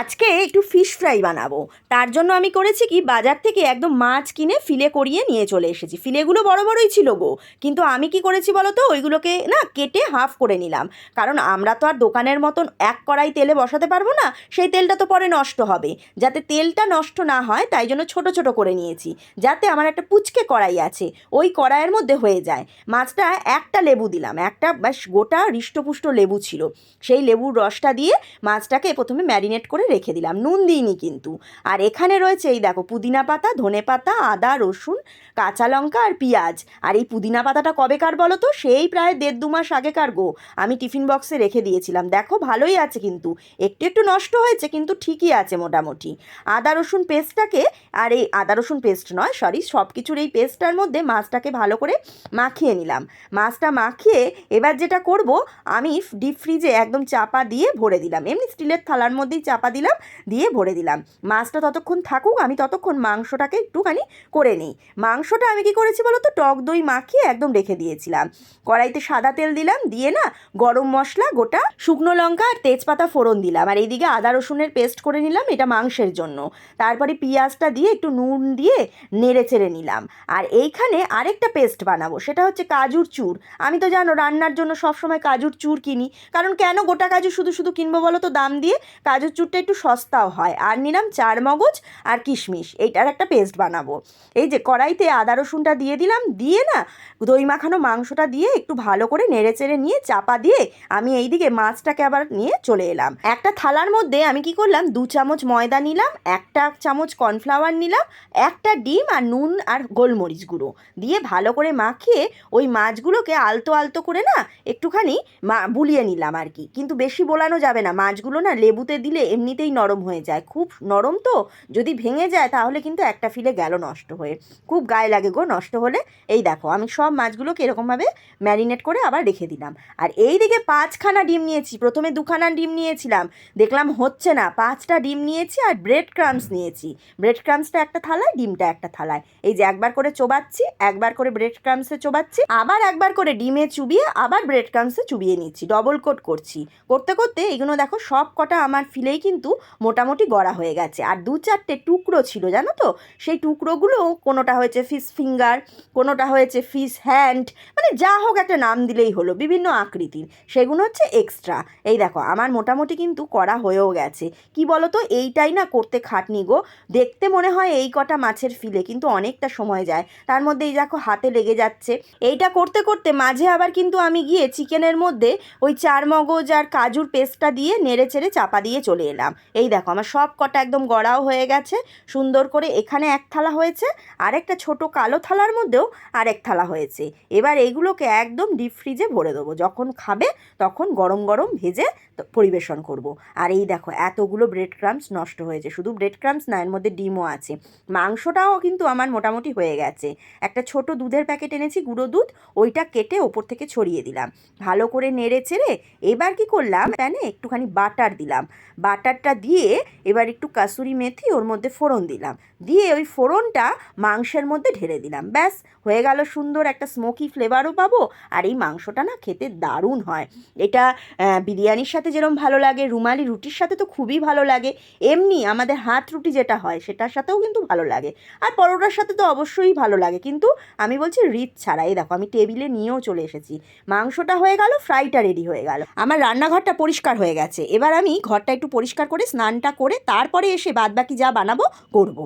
আজকে একটু fish fry বানাবো। তার জন্য আমি করেছি কি, বাজার থেকে একদম মাছ কিনে ফিলে করিয়ে নিয়ে চলে এসেছি। ফিলেগুলো বড় বড়ই ছিল গো। কিন্তু আমি কি করেছি বলো তো ওইগুলোকে না কেটে হাফ করে নিলাম। কারণ আমরা তো আর দোকানের মতন এক কড়াই তেলে বসাতে পারব না, সেই তেলটা তো পরে নষ্ট হবে। যাতে তেলটা নষ্ট না হয়, তাই জন্য ছোট ছোট করে নিয়েছি। যাতে আমার একটা পুচকে কড়াই আছে, ওই কড়াইয়ের মধ্যে হয়ে যায়। মাছটা একটা লেবু দিলাম, একটা বেশ গোটা হৃষ্টপুষ্ট লেবু ছিল। সেই লেবুর রসটা দিয়ে মাছটাকে প্রথমে ম্যারিনেট করে রেখে দিলাম, নুন দিইনি কিন্তু। আর এখানে রয়েছে এই দেখো, পুদিনা পাতা, ধনে পাতা, আদা, রসুন, কাঁচা লঙ্কা আর পেঁয়াজ। আর এই পুদিনা পাতাটা কবেকার বলো তো? সেই প্রায় দেড় দু মাস আগেকার গো। আমি টিফিন বক্সে রেখে দিয়েছিলাম। দেখো, ভালোই আছে কিন্তু। একটু একটু নষ্ট হয়েছে, কিন্তু ঠিকই আছে মোটামুটি। আদা, রসুন পেস্টটাকে, আর এই আদা, রসুন পেস্ট নয় সরি সব কিছুর এই পেস্টটার মধ্যে মাছটাকে ভালো করে মাখিয়ে নিলাম। মাছটা মাখিয়ে এবার যেটা করব, আমি ডিপ ফ্রিজে একদম চাপা দিয়ে ভরে দিলাম। এমনি স্টিলের থালার মধ্যেই চাপা দিলাম, দিয়ে ভরে দিলাম। মাছটা ততক্ষণ থাকুক, আমি ততক্ষণ মাংসটাকে একটুখানি করে নিই। মাংসটা আমি কি করেছি বলো তো টক দই মাখিয়ে একদম রেখে দিয়েছিলাম। কড়াইতে সাদা তেল দিলাম, দিয়ে না গরম মশলা, গোটা শুকনো লঙ্কা আর তেজপাতা ফোড়ন দিলাম। আর এইদিকে আদা রসুনের পেস্ট করে নিলাম, এটা মাংসের জন্য। তারপরে পেঁয়াজটা দিয়ে একটু নুন দিয়ে নেড়ে চেড়ে নিলাম। আর এইখানে আরেকটা পেস্ট বানাবো, সেটা হচ্ছে কাজুর চুর। আমি তো জানো, রান্নার জন্য সবসময় কাজুর চুর কিনি। কারণ কেন গোটা কাজু শুধু শুধু কিনবো বলো তো দাম দিয়ে কাজুর চুরটা একটু সস্তাও হয়। আর নিলাম চার মগজ আর কিশমিশ। এইটার একটা পেস্ট বানাবো। এই যে কড়াইতে আদা রসুনটা দিয়ে দিলাম। দিয়ে না দই মাখানো মাংসটা দিয়ে একটু ভালো করে নেড়ে চেড়ে নিয়ে চাপা দিয়ে আমি এইদিকে মাছটাকে আবার নিয়ে চলে এলাম। একটা থালার মধ্যে আমি কি করলাম? দু চামচ ময়দা নিলাম, একটা চামচ কর্নফ্লাওয়ার নিলাম, একটা ডিম আর নুন আর গোলমরিচ গুঁড়ো। দিয়ে ভালো করে মাখিয়ে ওই মাছগুলোকে আলতো আলতো করে না একটুখানি বুলিয়ে নিলাম আর কি। কিন্তু বেশি বোলানো যাবে না। মাছগুলো না লেবুতে দিলে এমনিতেই নরম হয়ে যায়। খুব নরম তো, যদি ভেঙে যায় তাহলে কিন্তু একটা ফিলে গেল নষ্ট হয়ে। খুব গায়ে লাগে গো নষ্ট হলে। এই দেখো, আমি সব মাছগুলোকে এরকমভাবে ম্যারিনেট করে আবার রেখে দিলাম। আর এই দিকে পাঁচখানা ডিম নিয়েছি, প্রথমে দুখানা ডিম নিয়েছিলাম। দেখলাম হচ্ছে না, পাঁচটা ডিম নিয়েছি আর ব্রেড ক্রামস নিয়েছি। ব্রেড ক্রামসটা একটা থালায়, ডিমটা একটা থালায়। এই যে একবার করে চোবাচ্ছি, একবার করে ব্রেড ক্রামসে চোবাচ্ছি, আবার একবার করে ডিমে চুবিয়ে আবার ব্রেড ক্রামসে চুবিয়ে নিচ্ছি। ডবল কোট করছি। করতে করতে এগুলো দেখো সব কটা আমার ফিলেই কিন্তু মোটামুটি গড়া হয়ে গেছে। আর দু চারটে টুকরো ছিল, জানো তো? সেই টুকরোগুলো কোনোটা হয়েছে ফিশ ফিঙ্গার কোনোটা হয়েছে ফিশ হ্যান্ড মানে যা হোক একটা নাম দিলেই হলো, বিভিন্ন আকৃতির। সেগুলো হচ্ছে এক্সট্রা এই দেখো, আমার মোটামুটি কিন্তু করা হয়েও গেছে। কি বলো তো এইটাই না করতে খাটনি গো। দেখতে মনে হয় এই কটা মাছের ফিলে কিন্তু অনেকটা সময় যায়। তার মধ্যে এই দেখো, হাতে লেগে যাচ্ছে। এইটা করতে করতে মাঝে আবার কিন্তু আমি গিয়ে চিকেনের মধ্যে ওই চার মগজ আর কাজুর পেস্টটা দিয়ে নেড়ে চেড়ে চাপা দিয়ে চলে এলাম। এই দেখো, আমার সব কটা একদম গড়াও হয়ে গেছে। সুন্দর করে এখানে এক থালা হয়েছে আর একটা ছোট কালো থালার মধ্যেও আরেক থালা হয়েছে। এবার এইগুলোকে একদম ডিপ ফ্রিজে ভরে দেবো। যখন খাবে, তখন গরম গরম ভেজে পরিবেশন করব। আর এই দেখো, এতগুলো ব্রেড ক্রামস নষ্ট হয়েছে। শুধু ব্রেড ক্রামস না, এর মধ্যে ডিমও আছে। মাংসটাও কিন্তু আমার মোটামুটি হয়ে গেছে। একটা ছোট দুধের প্যাকেট এনেছি, গুঁড়ো দুধ, ওইটা কেটে ওপর থেকে ছড়িয়ে দিলাম। ভালো করে নেড়ে চেড়ে এবার কি করলাম, প্যানে একটুখানি বাটার দিলাম। বাটারটা দিয়ে এবার একটু কাসুরি মেথি ওর মধ্যে ফোড়ন দিলাম। দিয়ে ওই ফোড়নটা মাংসের মধ্যে ঢেলে দিলাম। ব্যাস, হয়ে গেল সুন্দর একটা স্মোকি ফ্লেভারও পাবো। আর এই মাংসটা না খেতে দারুণ হয়। এটা বিরিয়ানির সাথে যেরকম ভালো লাগে, রুমালি রুটির সাথে তো খুবই ভালো লাগে। এমনি আমাদের হাত রুটি যেটা হয়, সেটার সাথেও কিন্তু ভালো লাগে। আর পরোটার সাথে তো অবশ্যই ভালো লাগে। কিন্তু আমি বলছি রিচ ছাড়া। এই দেখো, আমি টেবিলে নিয়েও চলে এসেছি। মাংসটা হয়ে গেল, ফ্রাইটা রেডি হয়ে গেল। আমার রান্নাঘরটা পরিষ্কার হয়ে গেছে। এবার আমি ঘরটা একটু পরিষ্কার করে স্নানটা করে তারপরে এসে বাদবাকি যা বানাবো করব।